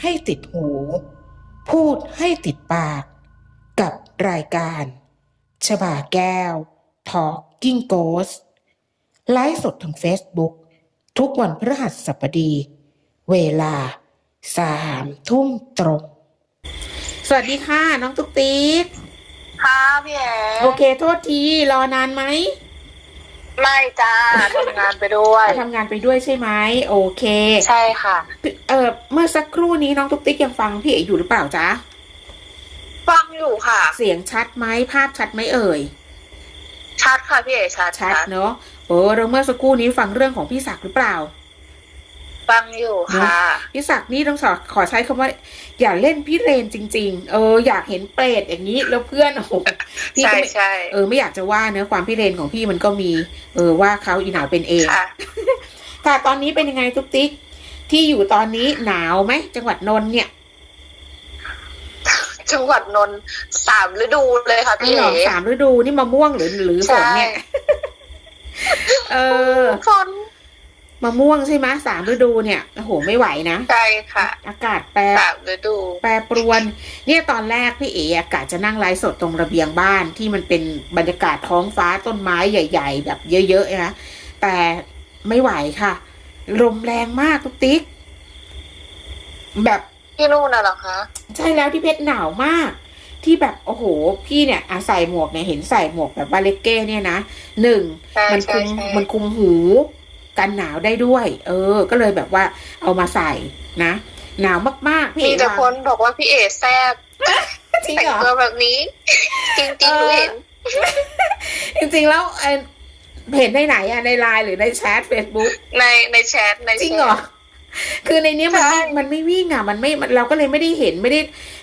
ให้ติดหู พูดให้ติดปาก กับรายการชบาแก้ว Talking Ghost ไลฟ์สดทาง Facebook ทุกวันพฤหัสบดี เวลาสามทุ่มตรง สวัสดีค่ะ น้องตุ๊กติ๊กค่ะพี่แอโอเค โทษที รอนานไหม ไม่จ้าทำงานไปด้วยทำงานไปด้วยใช่ไหมโอเค ใช่ค่ะ เออเมื่อสักครู่นี้น้องตุ๊กติ๊กยังฟังพี่เอ๋อยู่หรือเปล่าจ๊ะฟังอยู่ค่ะ เสียงชัดไหมภาพชัดไหมเอ่ย ชัดค่ะพี่เอชัดชัดเนอะเออเราเมื่อสักครู่นี้ฟังเรื่องของพี่ศักดิ์หรือเปล่า ฟังอยู่ค่ะพี่ศักดิ์นี่ต้องขอขอใช้คำว่า อย่าเล่นพี่เรนจริง ๆ เออ อยากเห็นเปรตอย่างนี้แล้วเพื่อนโอ้โหพี่ใช่ก็ไม่ใช่เออไม่อยากจะว่าเนื้อะความพี่เรนของพี่มันก็มี เออว่าเขาอีหนาวเป็นเองค่ะค่ะตอนนี้เป็นยังไงทุกติ๊กที่อยู่ตอนนี้หนาวไหมจังหวัดนนท์เนี่ยจังหวัดนนท์สามฤดูเลยค่ะไม่พี่หรเออกสามฤดูนี่มะม่วงหรือหรือฝนเนี่ย เออฝน มะม่วงใช่ไหมสามฤดูเนี่ยโอ้โหไม่ไหวนะใช่ค่ะ อากาศแปรสามฤดู แปรปรวน เนี่ยตอนแรกพี่เอ๋อากาศจะนั่งไลฟ์สดตรงระเบียงบ้านที่มันเป็นบรรยากาศท้องฟ้าต้นไม้ใหญ่ ๆ แบบเยอะๆนะแต่ไม่ไหวค่ะลมแรงมากทุกติ๊ก แบบพี่นู่นน่ะเหรอคะใช่แล้วที่เพชรหนาวมาก ที่แบบโอ้โห พี่เนี่ยอาใส่หมวกเนี่ยเห็นใส่หมวกแบบบาเลเก้เนี่ยนะหนึ่งใช่มันใช่คุมใช่มันคุมหู กันหนาวได้ด้วย เออ ก็เลยแบบว่าเอามาใส่นะ หนาวมากๆพี่มีเอ๋แต่ว่าคนบอกว่าพี่เอแซ่บจริงแต่งเหรอตัวแบบนี้ จริงจริงเออหนูเห็นจริงๆแล้วเอ่อเห็นในไหนอะในไลน์หรือในแชทเฟซบุ๊กในในแชทในแชทจริงเหรอคือในเนี้ยมันใช่ไม่มันไม่วิ่งอะมันไม่มันเราก็เลยไม่ได้เห็นไม่ได้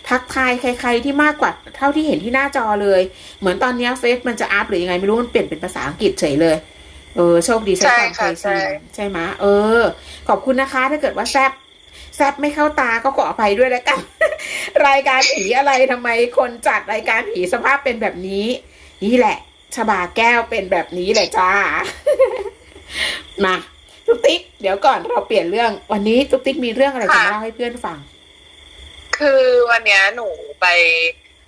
ทักทายใคร ๆที่มากกว่า เท่าที่เห็นที่หน้าจอเลย เหมือนตอนเนี้ยเฟซมันจะอัพหรือยังไงไม่รู้มันเปลี่ยนเป็นภาษาอังกฤษเฉยเลย เออโชคดีใช้ความเคยชินใช่ไหมะเออ ขอบคุณนะคะ ถ้าเกิดว่าแซบแซบไม่เข้าตาก็ขออภัยด้วยแล้วกัน รายการผีอะไรทำไมคนจัดรายการผีสภาพเป็นแบบนี้ นี่แหละชบาแก้วเป็นแบบนี้แหละจ้า มาตุ๊กติ๊กเดี๋ยวก่อนเราเปลี่ยนเรื่อง วันนี้ตุ๊กติ๊กมีเรื่องอะไรจะมาเล่าให้เพื่อนฟัง คือวันเนี้ยหนูไป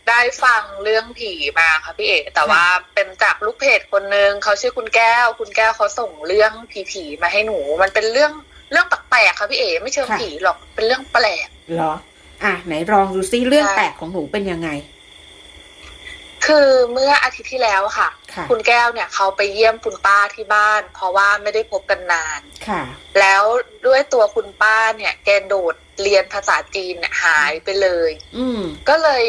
ได้ฟังเรื่องผีมาค่ะพี่เอ๋แต่ว่าเป็นจากลูกเพจคนนึงเขาชื่อคุณแก้ว คุณแก้วเขาส่งเรื่องผีๆมาให้หนู มันเป็นเรื่องเรื่องแปลกๆค่ะพี่เอ๋ไม่เชิงค่ะผีหรอกเป็นเรื่องแปลกเหรอ อะไหนลองดูซิเรื่องใช่แปลกของหนูเป็นยังไง คือเมื่ออาทิตย์ที่แล้วค่ะค่ะ คุณแก้วเนี่ยเขาไปเยี่ยมคุณป้าที่บ้าน เพราะว่าไม่ได้พบกันนานค่ะ แล้วด้วยตัวคุณป้าเนี่ย แกโดดเรียนภาษาจีนเนี่ยหายไปเลย อืมก็เลย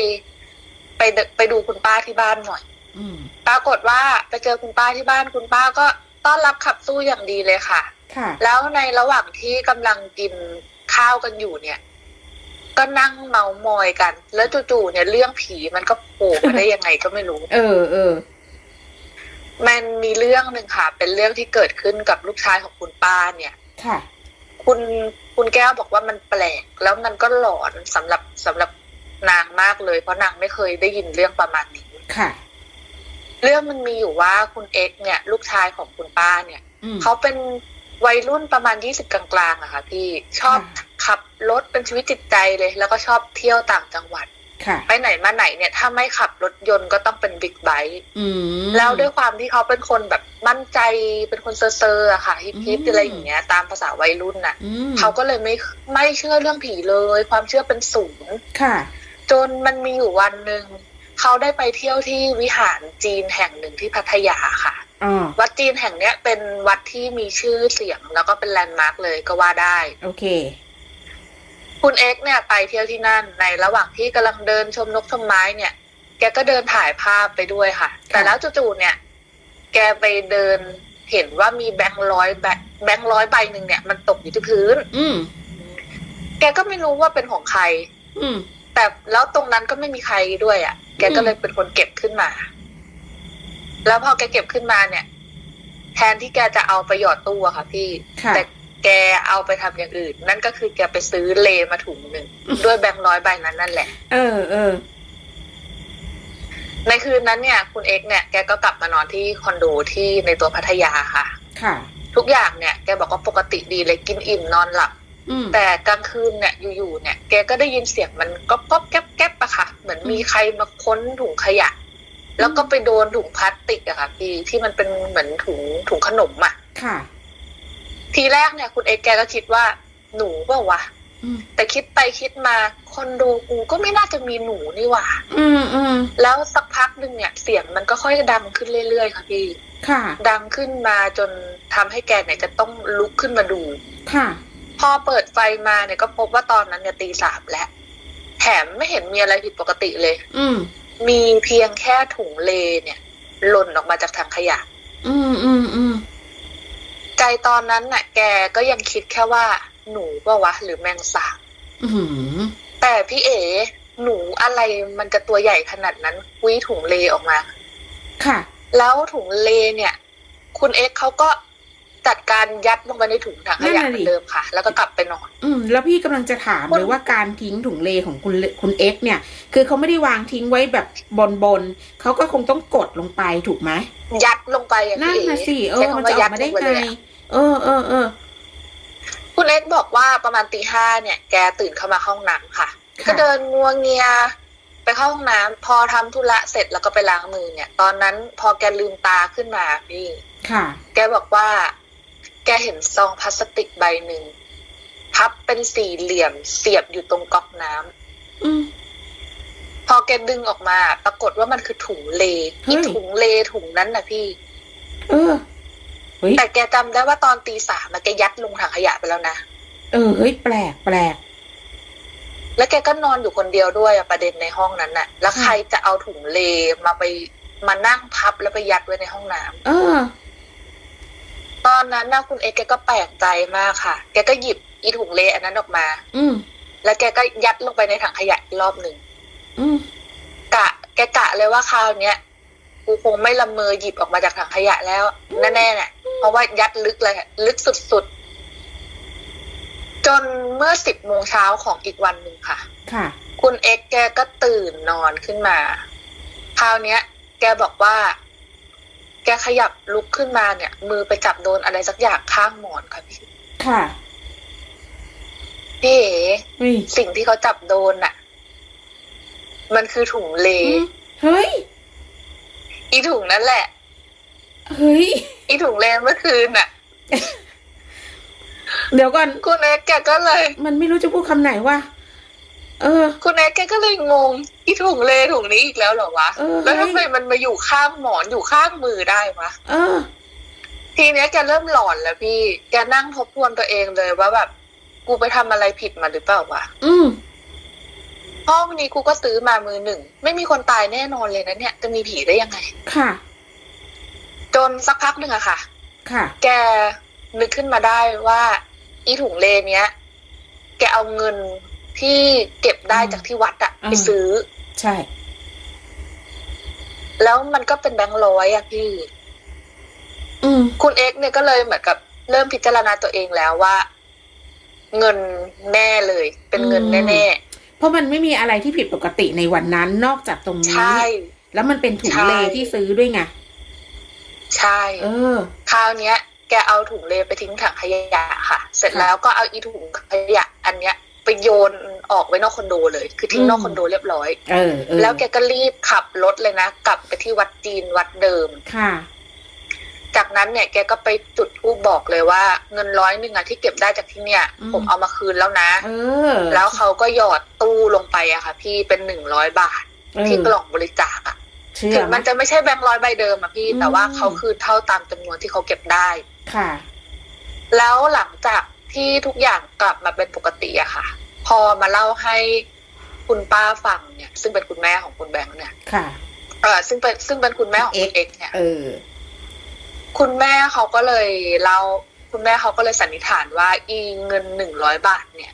ไปเดไปดูคุณป้าที่บ้านหน่อยอืมปรากฏว่าไปเจอคุณป้าที่บ้านคุณป้าก็ต้อนรับขับสู้อย่างดีเลยค่ะค่ะแล้วในระหว่างที่กำลังกินข้าวกันอยู่เนี่ย ก็นั่งเมามอยกัน แล้วจู่ๆเนี่ยเรื่องผีมันก็โผล่มาได้ยังไงก็ไม่รู้ เออเออมันมีเรื่องหนึ่งค่ะ เป็นเรื่องที่เกิดขึ้นกับลูกชายของคุณป้าเนี่ย ค่ะ คุณคุณแก้วบอกว่ามันแปลก แล้วมันก็หลอนสำหรับสำหรับ นางมากเลย เพราะนางไม่เคยได้ยินเรื่องประมาณนี้ค่ะ เรื่องมันมีอยู่ว่าคุณเอ็กซ์เนี่ย ลูกชายของคุณป้าเนี่ยอืมเขาเป็นวัยรุ่นประมาณยี่สิบกลางๆอะค่ะพี่ชอบค่ะขับรถเป็นชีวิตจิตใจเลย แล้วก็ชอบเที่ยวต่างจังหวัดค่ะไปไหนมาไหนเนี่ย ถ้าไม่ขับรถยนต์ก็ต้องเป็นบิ๊กไบค์อืมแล้วด้วยความที่เขาเป็นคนแบบมั่นใจเป็นคนเซอร์ๆอะค่ะฮิปฮิปอืมอะไรอย่างเงี้ย ตามภาษาวัยรุ่นน่ะอืมเขาก็เลยไม่ไม่เชื่อเรื่องผีเลย ความเชื่อเป็นศูนย์ค่ะ จนมันมีอยู่วันหนึ่งเขาได้ไปเที่ยวที่วิหารจีนแห่งหนึ่งที่พัทยาค่ะอ๋อวัดจีนแห่งเนี้ยเป็นวัดที่มีชื่อเสียงแล้วก็เป็นแลนด์มาร์กเลยก็ว่าได้ โอเค คุณเอ็กซ์เนี่ยไปเที่ยวที่นั่นในระหว่างที่กำลังเดินชมนกชมไม้เนี่ย แกก็เดินถ่ายภาพไปด้วยค่ะ แต่แล้วจู่ๆเนี่ย แกไปเดินเห็นว่ามีแบงค์ร้อยแบแบงค์ร้อยใบหนึ่งเนี่ยมันตกอยู่ที่พื้น อืมแกก็ไม่รู้ว่าเป็นของใคร อืม แต่แล้วตรงนั้นก็ไม่มีใครด้วยอะ่ะ แกก็เลยเป็นคนเก็บขึ้นมา แล้วพอแกเก็บขึ้นมาเนี่ย แทนที่แกจะเอาไปหยอดตู้อะค่ะพี่ค่ะแต่แกเอาไปทำอย่างอื่น นั่นก็คือแกไปซื้อเลมาถุงหนึ่งด้วยแบงค์ร้อยใบนั้นนั่นแหละ เออเออในคืนนั้นเนี่ย คุณเอ็กซ์เนี่ยแกก็กลับมานอนที่คอนโดที่ในตัวพัทยาค่ะ ค่ะ ทุกอย่างเนี่ย แกบอกว่าปกติดีเลยกินอิ่มนอนหลับอืม แต่กลางคืนเนี่ยอยู่ๆเนี่ยแกก็ได้ยินเสียงมันก๊อบก๊อบแก๊บแก๊บอะค่ะ เหมือนมีใครมาค้นถุงขยะ แล้วก็ไปโดนถุงพลาสติกอะค่ะพี่ที่มันเป็นเหมือนถุงถุงขนมอะค่ะ ทีแรกเนี่ย คุณเอกแกก็คิดว่าหนูเปล่าวะอืมแต่คิดไปคิดมาคนดูกูก็ไม่น่าจะมีหนูนี่หว่า อืมอืมแล้วสักพักหนึ่งเนี่ย เสียงมันก็ค่อยดังขึ้นเรื่อยๆค่ะพี่ค่ะ ดังขึ้นมาจนทำให้แกเนี่ยจะต้องลุกขึ้นมาดู ค่ะ พอเปิดไฟมาเนี่ยก็พบว่าตอนนั้นเนี่ยตีสามแล้วแถมไม่เห็นมีอะไรผิดปกติเลย อืมมีเพียงแค่ถุงเลเนี่ยหล่นออกมาจากถังขยะ อืมอืมอืมใจตอนนั้นน่ะ แกก็ยังคิดแค่ว่า หนูเปล่าวะ หรือแมงสาบอืมแต่พี่เอ๋หนูอะไรมันจะตัวใหญ่ขนาดนั้นคุยถุงเลออกมา ค่ะ แล้วถุงเลเนี่ย คุณเอ็กซ์เขาก็ จัดการยัดลงไปในถุงถังขยะนั่นเหน่ะมืดิอนเดิมค่ะ แล้วก็กลับไปนอน อืม แล้วพี่กำลังจะถามคุณเลยว่าการทิ้งถุงเลของคุณเลคุณเอ็กซ์เนี่ย คือเขาไม่ได้วางทิ้งไว้แบบบนบนๆเขาก็คงต้องกดลงไปถูกไหมยัดลงไปอะนั่นพี่เอ๋นะสิเอใช้อมันคำว่าจะออยักมาได้ลปไงเลยอะเออเออเออคุณเอ็กซ์บอกว่าประมาณตีห้าเนี่ย แกตื่นเข้ามาเข้าห้องน้ำค่ะค่ะ ก็เดินงัวเงียไปเข้าห้องน้ำพอทำธุระเสร็จแล้วก็ไปล้างมือเนี่ย ตอนนั้นพอแกลืมตาขึ้นมาพี่ ค่ะ แกบอกว่า แกเห็นซองพลาสติกใบหนึ่งพับเป็นสี่เหลี่ยมเสียบอยู่ตรงก๊อกน้ำอืมพอแกดึงออกมา ปรากฏว่ามันคือถุงเลเฮ้ยอีถุงเลถุงนั้นนะพี่เออเฮ้ยแต่แกจำได้ว่าตอนตีสามอะแกยัดลงถังขยะไปแล้วนะเออเฮ้ยแปลกแปลกแล้วแกก็นอนอยู่คนเดียวด้วยอะประเด็นในห้องนั้นน่ะ แล้วค่ะใครจะเอาถุงเลมาไปมานั่งพับแล้วไปยัดไว้ในห้องน้ำเออ ตอนนั้นนะคุณเอกแกก็แปลกใจมากค่ะ แกก็หยิบอีถุงเลอันนั้นออกมา อืมแล้วแกก็ยัดลงไปในถังขยะอีกรอบหนึ่งอืมกะ แกกะเลยว่าคราวเนี้ยกูคงไม่ละเมอหยิบออกมาจากถังขยะแล้วแน่ๆเนี่ยเพราะว่ายัดลึกเลยอะลึกสุดๆ จนเมื่อสิบโมงเช้าของอีกวันหนึ่งค่ะ ค่ะ คุณเอ็กซ์แกก็ตื่นนอนขึ้นมา คราวเนี้ย แกบอกว่า แกขยับลุกขึ้นมาเนี่ย มือไปจับโดนอะไรสักอย่างข้างหมอนค่ะพี่ ค่ะ พี่เอ๋เฮ้ยสิ่งที่เขาจับโดนน่ะ มันคือถุงเลอืมเฮ้ย อีถุงนั่นแหละ เฮ้ย อีถุงเลเมื่อคืนน่ะ เดี๋ยวก่อน คุณเอ็กซ์แกก็เลย มันไม่รู้จะพูดคำไหนว่า เออ คุณเอ็กซ์แกก็เลยงง อีถุงเลถุงนี้อีกแล้วเหรอวะเออแล้วทำไมมันมาอยู่ข้างหมอนอยู่ข้างมือได้วะเออทีเนี้ยแกเริ่มหลอนแล้วพี่ แกนั่งทบทวนตัวเองเลยว่าแบบ กูไปทำอะไรผิดมาหรือเปล่าวะอืมห้องนี้กูก็ซื้อมามือหนึ่ง ไม่มีคนตายแน่นอนเลยนะเนี่ย จะมีผีได้ยังไง ค่ะ จนสักพักหนึ่งอะค่ะ ค่ะ แกนึกขึ้นมาได้ว่า อีถุงเลเนี้ย แกเอาเงินที่เก็บได้อืมจากที่วัดอะอืมไปซื้อ ใช่ แล้วมันก็เป็นแบงค์ร้อยอะพี่อืมคุณเอ็กซ์เนี่ยก็เลยเหมือนกับเริ่มพิจารณาตัวเองแล้วว่า เงินแน่เลย เป็นเงินอืมแน่เพราะมันไม่มีอะไรที่ผิดปกติในวันนั้นนอกจากตรงๆนี้ใช่แล้วมันเป็นถุงใช่เลที่ซื้อด้วยไง ใช่ เออ คราวเนี้ย แกเอาถุงเลไปทิ้งถังขยะค่ะ เสร็จค่ะแล้วก็เอาอีถุงขยะ อันเนี้ย ไปโยนออกไว้นอกคอนโดเลย คือทิ้งอืมนอกคอนโดเรียบร้อยเออเออแล้วแกก็รีบขับรถเลยนะ กลับไปที่วัดจีนวัดเดิมค่ะ จากนั้นเนี่ยแกก็ไปจุดธูปบอกเลยว่า เงินร้อยหนึ่งอะที่เก็บได้จากที่เนี่ยอืมผมเอามาคืนแล้วนะเออแล้วเขาก็หยอดตู้ลงไปอะค่ะ พี่เป็นหนึ่งร้อยบาทเออที่กล่องบริจาคอะเชื่อถึงไหมมันจะไม่ใช่แบงค์ร้อยใบเดิมอะพี่อืมแต่ว่าเขาคืนเท่าตามจำนวนที่เขาเก็บได้ค่ะ แล้วหลังจาก ที่ทุกอย่างกลับมาเป็นปกติอะค่ะ พอมาเล่าให้คุณป้าฟังเนี่ย ซึ่งเป็นคุณแม่ของคุณแบงค์เนี่ยค่ะเออซึ่งเป็นซึ่งเป็นคุณแม่ของคุณเอกเนี่ยเออคุณแม่เขาก็เลยเล่าคุณแม่เขาก็เลยสันนิษฐานว่า อีเงินหนึ่งร้อยบาทเนี่ย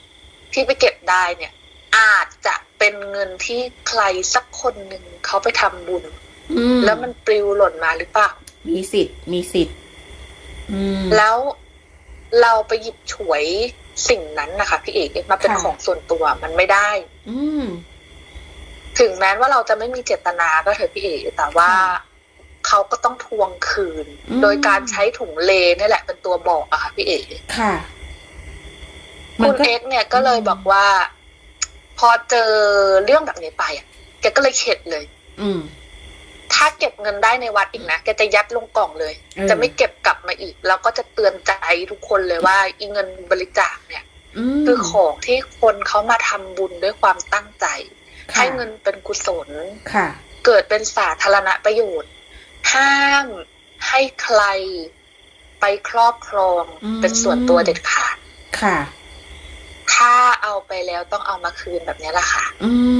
ที่ไปเก็บได้เนี่ย อาจจะเป็นเงินที่ใครสักคนหนึ่งเขาไปทำบุญอืมแล้วมันปลิวหล่นมาหรือเปล่ามีสิทธิ์มีสิทธิ์อืมแล้ว เราไปหยิบฉวยสิ่งนั้นนะคะพี่เอกมาเป็นค่ะของส่วนตัวมันไม่ได้ อืมถึงแม้ว่าเราจะไม่มีเจตนาก็เถอะพี่เอกแต่ว่าค่ะเขาก็ต้องทวงคืนอืมโดยการใช้ถุงเลนี่แหละเป็นตัวบอกอะค่ะพี่เอกค่ะมัคุนณก็เอ็กซ์เนี่ยก็เลยบอกว่า พอเจอเรื่องแบบนี้ไปอะแกก็เลยเข็ดเลย อืม ถ้าเก็บเงินได้ในวัดอีกนะแกจะยัดลงกล่องเลยเออจะไม่เก็บกลับมาอีก แล้วก็จะเตือนใจทุกคนเลยว่าอีเงินบริจาคเนี่ยอืมคือของที่คนเขามาทำบุญด้วยความตั้งใจค่ะให้เงินเป็นกุศลค่ะ เกิดเป็นสาธารณประโยชน์ ห้ามให้ใครไปครอบครองอืมเป็นส่วนตัวเด็ดขาดค่ะ ถ้าเอาไปแล้วต้องเอามาคืนแบบนี้แหละค่ะ อืมโอ้โห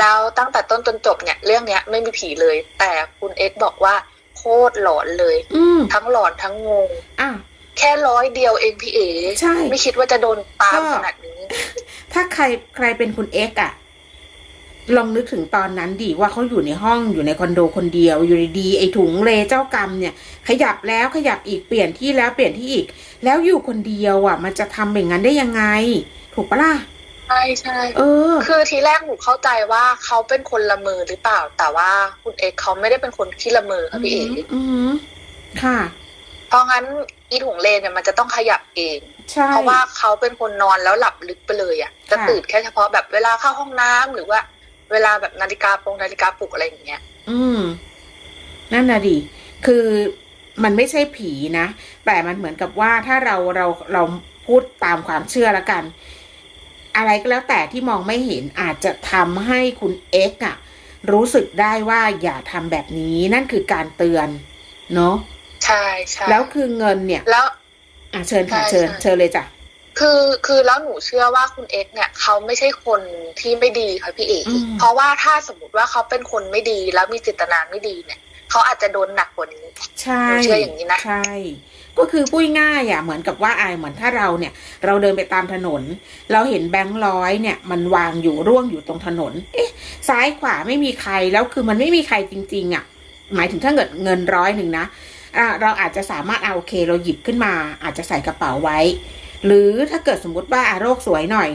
แล้วตั้งแต่ต้นจนจบเนี่ย เรื่องเนี้ยไม่มีผีเลย แต่คุณเอ็กซ์บอกว่าโคตรหลอนเลยอืมทั้งหลอนทั้งงงอะแค่ร้อยเดียวเองพี่เอ๋ใช่ไม่คิดว่าจะโดนตามก็ขนาดนี้ ถ้าใครใครเป็นคุณเอ็กซ์อะลองนึกถึงตอนนั้นดิว่าเขาอยู่ในห้องอยู่ในคอนโดคนเดียว อยู่ดีๆไอ้ถุงเลเจ้ากรรมเนี่ย ขยับแล้วขยับอีกเปลี่ยนที่แล้วเปลี่ยนที่อีก แล้วอยู่คนเดียวอะมันจะทำอย่างนั้นได้ยังไง ถูกปะล่ะ ใช่ใช่เออ คือทีแรกหนูเข้าใจว่าเขาเป็นคนละเมอหรือเปล่า แต่ว่าคุณเอ็กซ์เขาไม่ได้เป็นคนขี้ละเมอค่ะพี่เอ๋อืมค่ะ เพราะงั้นอีถุงเลนเนี่ยมันจะต้องขยับเองใช่เพราะว่าเขาเป็นคนนอนแล้วหลับลึกไปเลยอะจะค่ะตื่นแค่เฉพาะแบบเวลาเข้าห้องน้ำหรือว่า เวลาแบบนาฬิกาปงนาฬิกาปลุกอะไรอย่างเงี้ย อืม นั่นน่ะดิคือมันไม่ใช่ผีนะ แต่มันเหมือนกับว่าถ้าเราเราเราพูดตามความเชื่อแล้วกัน อะไรก็แล้วแต่ที่มองไม่เห็นอาจจะทำให้คุณเอ็กซ์อะรู้สึกได้ว่าอย่าทำแบบนี้นั่นคือการเตือน เนาะใช่ใช่แล้วคือเงินเนี่ย แล้วอะเชิญค่ะใช่เชิญใช่เชิญเลยจ้ะคือคือแล้วหนูเชื่อว่าคุณเอ็กซ์เนี่ยเขาไม่ใช่คนที่ไม่ดีค่ะพี่เอกอืมเพราะว่าถ้าสมมติว่าเขาเป็นคนไม่ดีแล้วมีจิตนาไม่ดีเนี่ย เขาอาจจะโดนหนักกว่านี้ใช่หนูเชื่ออย่างนี้นะใช่ก็คือพูดง่ายๆอะเหมือนกับว่าอายเหมือนถ้าเราเนี่ย เราเดินไปตามถนน เราเห็นแบงค์ร้อยเนี่ย มันวางอยู่ร่วงอยู่ตรงถนน เอ๊ะ ซ้ายขวาไม่มีใครแล้วคือมันไม่มีใครจริง ๆ อะ หมายถึงถ้าเกิดเงินร้อยหนึ่งนะอะเราอาจจะสามารถเอาโอเค เราหยิบขึ้นมา อาจจะใส่กระเป๋าไว้ หรือถ้าเกิดสมมติว่าอะโรคสวยหน่อย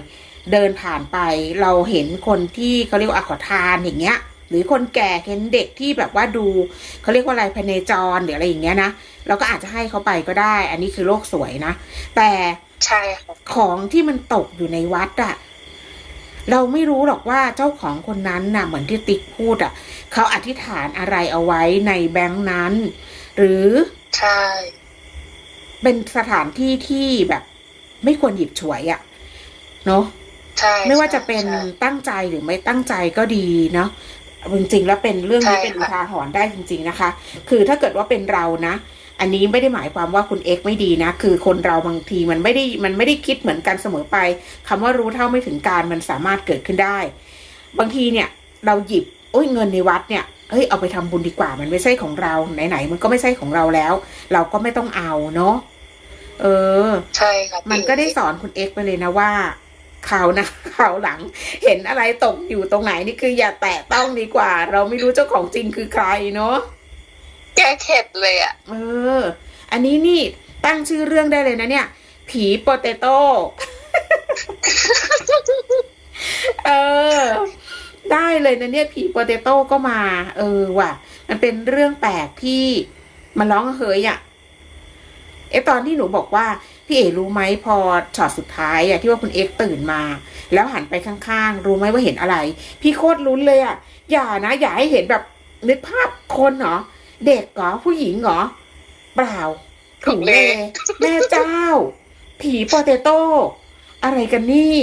เดินผ่านไป เราเห็นคนที่เขาเรียกว่าอะขอทานอย่างเงี้ย หรือคนแก่เห็นเด็กที่แบบว่าดูเขาเรียกว่าอะไรพเนจรหรืออะไรอย่างเงี้ยนะเราก็อาจจะให้เขาไปก็ได้ อันนี้คือโลกสวยนะ แต่ใช่ค่ะของที่มันตกอยู่ในวัดอะเราไม่รู้หรอกว่าเจ้าของคนนั้นน่ะ เหมือนที่ติ๊กพูดอะเขาอธิษฐานอะไรเอาไว้ในแบงค์นั้น หรือใช่เป็นสถานที่ที่แบบ ไม่ควรหยิบฉวยอะเนาะใช่ไม่ว่าจะเป็นใช่ตั้งใจหรือไม่ตั้งใจก็ดีเนาะ จริงๆแล้วเป็นเรื่องนี้ใช่เป็นอุค่ะทาหรณ์ได้จริง ๆนะคะ คือถ้าเกิดว่าเป็นเรานะ อันนี้ไม่ได้หมายความว่าคุณเอ็กซ์ไม่ดีนะ คือคนเราบางทีมันไม่ได้มันไม่ได้คิดเหมือนกันเสมอไปคำว่ารู้เท่าไม่ถึงการมันสามารถเกิดขึ้นได้ บางทีเนี่ยเราหยิบโอ้ยเงินในวัดเนี่ยเฮ้ยเอาไปทำบุญดีกว่ามันไม่ใช่ของเราไหนๆมันก็ไม่ใช่ของเราแล้ว เราก็ไม่ต้องเอาเนาะเออ ใช่ค่ะพี่มันก็ได้สอนคุณเอ็กซ์ไปเลยนะว่า ข่าวนะข่าวหลัง เห็นอะไรตกอยู่ตรงไหนนี่คืออย่าแตะต้องดีกว่า เราไม่รู้เจ้าของจริงคือใครเนาะแก้เข็ดเลยอะ เออ อันนี้นี่ตั้งชื่อเรื่องได้เลยนะเนี่ย ผีโปเตโต้เออ ได้เลยนะเนี่ยผีโปเตโต้ก็มา เออว่ะ มันเป็นเรื่องแปลกที่มันร้องเฮยอะ่ะเอะตอนที่หนูบอกว่า พี่เอ๋รู้ไหมพอช็อตสุดท้ายอะที่ว่าคุณเอ็กซ์ตื่นมา แล้วหันไปข้างๆ รู้ไหมว่าเห็นอะไร พี่โคตรลุ้นเลยอะอย่านะ อย่าให้เห็นแบบนึกภาพคนเหรอเด็กเหรอผู้หญิงเหรอเปล่าถุงเลแม่เจ้า ผีโปเตโต้อะไรกันนี่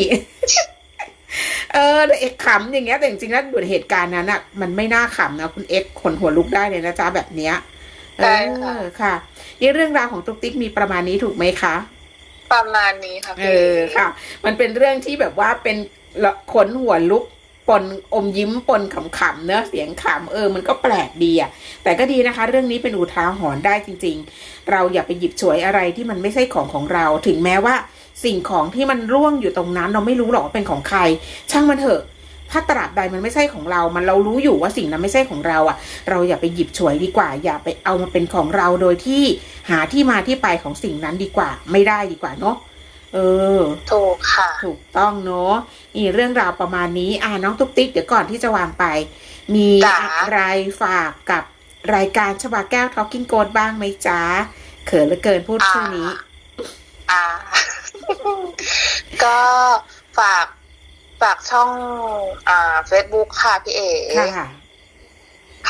เออแต่เอ็กขำอย่างเงี้ยแต่จริงๆแล้วดูเหตุการณ์นั้นอะมันไม่น่าขำนะคุณเอ็กขนหัวลุกได้เลยนะจ๊ะแบบเนี้ยใช่ เอค่ะอค่ะนี่เรื่องราวของตุ๊กติ๊กมีประมาณนี้ถูกไหมคะ ประมาณนี้ค่ะเอพี่อค่ะ มันเป็นเรื่องที่แบบว่าเป็นละขนหัวลุกปนอมยิ้มปนขำๆเนอะเสียงขำเออมันก็แปลกดีอะแต่ก็ดีนะคะ เรื่องนี้เป็นอุทาหรณ์ได้จริง ๆ เราอย่าไปหยิบฉวยอะไรที่มันไม่ใช่ของของเรา ถึงแม้ว่าสิ่งของที่มันร่วงอยู่ตรงนั้นเราไม่รู้หรอกว่าเป็นของใคร ช่างมันเถอะ ถ้าตราบใดมันไม่ใช่ของเรา มันเรารู้อยู่ว่าสิ่งนั้นไม่ใช่ของเราอะ เราอย่าไปหยิบฉวยดีกว่า อย่าไปเอามาเป็นของเราโดยที่หาที่มาที่ไปของสิ่งนั้นดีกว่า ไม่ได้ดีกว่าเนาะเออ ถูกค่ะ ถูกต้องเนาะนี่เรื่องราวประมาณนี้ อ่าน้องตุ๊กติ๊กเดี๋ยวก่อนที่จะวางไป มีจ๋าอะไรฝากกับรายการชบาแก้ว Talking g o ดบ้างไหมจ๊ะ เขินเหลือเกินพูดชื่อนี้ อ่า ก็ฝาก ฝากช่องอ่าเฟซบุ๊กค่ะพี่เอ๋ค่ะ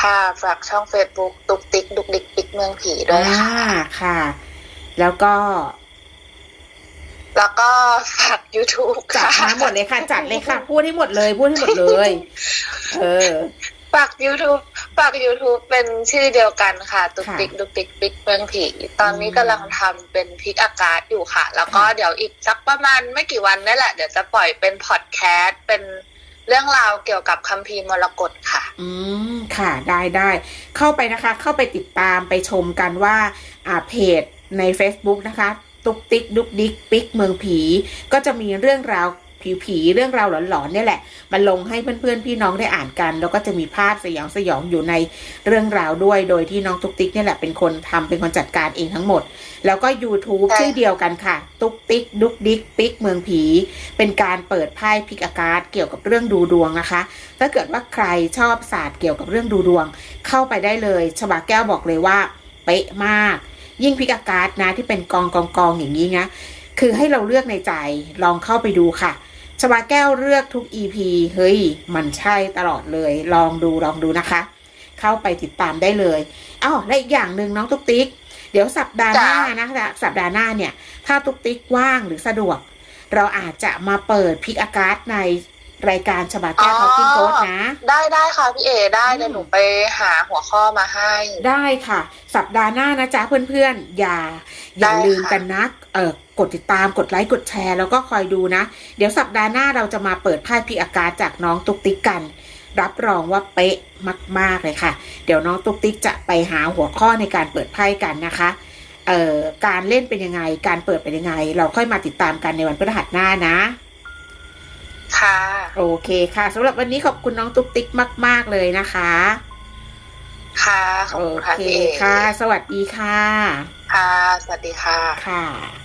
ค่ะ ฝากช่องเฟซบุ๊กตุกติ๊กดุกดิกปิกเมืองผีด้วยค่ะอ่าค่ะ แล้วก็ แล้วก็ฝาก YouTube จัดค่ะ มาหมดเลยค่ะ จัดเลยค่ะ พูดให้หมดเลย พูดให้หมดเลย เออ ฝาก YouTube ฝาก YouTube เป็นชื่อเดียวกันค่ะ ตุกค่ะติ๊กดุกติ๊กปิกเมืองผี ตอนนี้อืมกำลังทำเป็นพิกอากาศอยู่ค่ะ แล้วก็ค่ะเดี๋ยวอีกสักประมาณไม่กี่วันนี่แหละ เดี๋ยวจะปล่อยเป็นพอดแคสต์เป็นเรื่องราวเกี่ยวกับคัมภีร์มรกตค่ะ อืม ค่ะ ได้ได้เข้าไปนะคะ เข้าไปติดตามไปชมกันว่า อ่าเพจใน Facebook นะคะ ตุกติ๊กดุกดิกปิกเมืองผี ก็จะมีเรื่องราว ผีผีๆเรื่องราวหลอนๆเนี่ยแหละมาลงให้เพื่อนๆพี่น้องได้อ่านกัน แล้วก็จะมีภาพสยองสยองอยู่ในเรื่องราวด้วย โดยที่น้องตุกติ๊กเนี่ยแหละเป็นคนทำเป็นคนจัดการเองทั้งหมด แล้วก็ YouTube ใช่ชื่อเดียวกันค่ะ ตุกติ๊กดุกดิกปิกเมืองผี เป็นการเปิดไพ่พิกอากาศเกี่ยวกับเรื่องดูดวงนะคะ ถ้าเกิดว่าใครชอบศาสตร์เกี่ยวกับเรื่องดูดวง เข้าไปได้เลยฉบาแก้วบอกเลยว่าเป๊ะมาก ยิ่งพิกอากาศนะที่เป็นกองกองกองอย่างนี้นะคือให้เราเลือกในใจลองเข้าไปดูค่ะ ฉบาแก้วเลือกทุก EP เฮ้ย มันใช่ตลอดเลย ลองดูลองดูนะคะ เข้าไปติดตามได้เลยอ้าวและอีกอย่างหนึ่งน้องตุ๊กติ๊ก เดี๋ยวสัปดาห์หน้าจ้ะนะคะสัปดาห์หน้าเนี่ย ถ้าตุ๊กติ๊กว่างหรือสะดวก เราอาจจะมาเปิดพิกอากาศในรายการฉบาแก้วทอ l กิ้งโ o ดนะ ได้ได้ค่ะพี่เอได้อืมเดี๋ยวหนูไปหาหัวข้อมาให้ ได้ค่ะ สัปดาห์หน้านะจ๊ะเพื่อนๆ อย่าอย่าได้ค่ะลืมกันนะเออ กดติดตามกดไลค์กดแชร์แล้วก็คอยดูนะ เดี๋ยวสัปดาห์หน้าเราจะมาเปิดไพ่พิอากาศจากน้องตุ๊กติ๊กกัน รับรองว่าเป๊ะมาก ๆ เลยค่ะ เดี๋ยวน้องตุ๊กติ๊กจะไปหาหัวข้อในการเปิดไพ่กันนะคะเอ่อการเล่นเป็นยังไง การเปิดเป็นยังไง เราค่อยมาติดตามกันในวันพฤหัสหน้านะ ค่ะ โอเคค่ะสำหรับวันนี้ขอบคุณน้องตุ๊กติ๊กมาก ๆ เลยนะคะ ค่ะขอบโอคุณค่ะเคพี่เอค่ะ สวัสดีค่ะ ค่ะ สวัสดีค่ะ ค่ะ